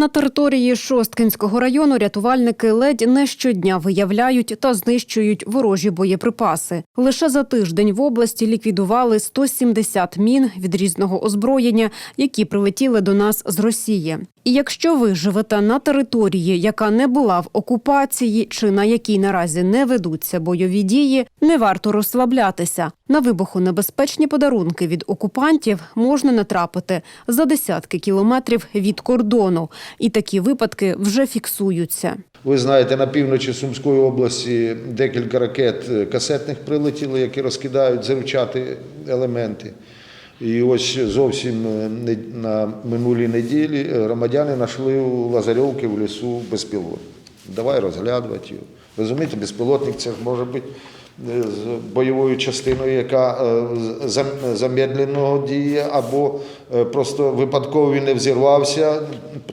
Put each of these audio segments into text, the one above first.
На території Шосткинського району рятувальники ледь не щодня виявляють та знищують ворожі боєприпаси. Лише за тиждень в області ліквідували 170 мін від різного озброєння, які прилетіли до нас з Росії. І якщо ви живете на території, яка не була в окупації чи на якій наразі не ведуться бойові дії, не варто розслаблятися. На вибухонебезпечні подарунки від окупантів можна натрапити за десятки кілометрів від кордону, і такі випадки вже фіксуються. Ви знаєте, на півночі Сумської області декілька ракет е, касетних прилетіло, які розкидають заручати елементи. І ось зовсім е, на минулій неділі е, громадяни знайшли у Лазарьовки в лісу безпілотник. Давай розглядувати його. Розумієте, безпілотник це може бути е, з бойовою частиною, яка е, замедленого діє, або е, просто випадково він не взірвався,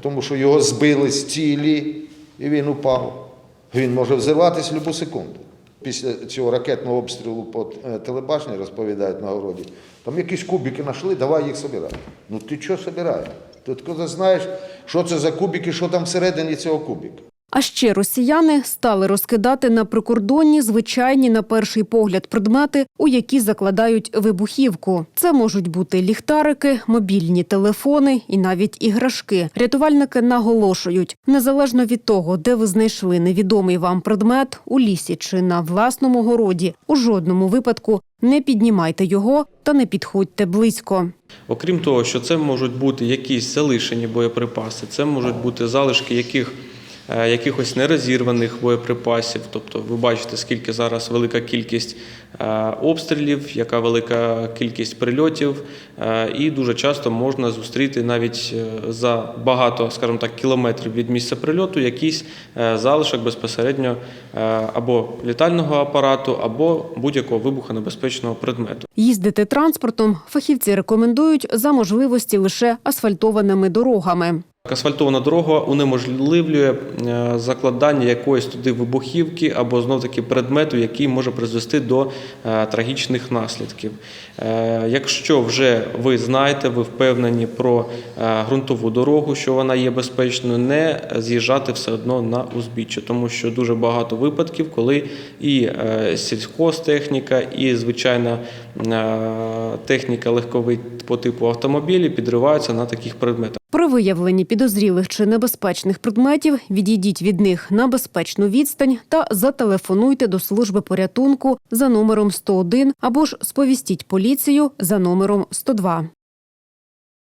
тому що його збили з цілі і він упав. Він може взірватися в будь-яку секунду. Після цього ракетного обстрілу по телебаченню розповідають на городі, там якісь кубики знайшли, давай їх собирай. Ну ти що собираєш? Ти коли знаєш, що це за кубики, що там всередині цього кубика. А ще росіяни стали розкидати на прикордонні звичайні на перший погляд предмети, у які закладають вибухівку. Це можуть бути ліхтарики, мобільні телефони і навіть іграшки. Рятувальники наголошують, незалежно від того, де ви знайшли невідомий вам предмет у лісі чи на власному городі, у жодному випадку не піднімайте його та не підходьте близько. Окрім того, що це можуть бути якісь залишені боєприпаси, це можуть бути залишки яких, якихось нерозірваних боєприпасів. Тобто, ви бачите, скільки зараз велика кількість е, обстрілів, яка велика кількість прильотів, е, і дуже часто можна зустріти навіть е, за багато, скажімо так, кілометрів від місця прильоту якийсь е, залишок безпосередньо е, або літального апарату, або будь-якого вибухонебезпечного предмету. Їздити транспортом фахівці рекомендують за можливості лише асфальтованими дорогами. Асфальтована дорога унеможливлює е, закладання якоїсь туди вибухівки або знов таки предмету, який може призвести до е, трагічних наслідків. Е, Якщо вже ви знаєте, ви впевнені про ґрунтову дорогу, що вона є безпечною, не з'їжджати все одно на узбіччя, тому що дуже багато випадків, коли і сільхозтехніка, і звичайна техніка легковий по типу автомобілі підриваються на таких предметах. При виявленні підозрілих чи небезпечних предметів відійдіть від них на безпечну відстань та зателефонуйте до служби порятунку за номером 101 або ж сповістіть поліцію за номером 102.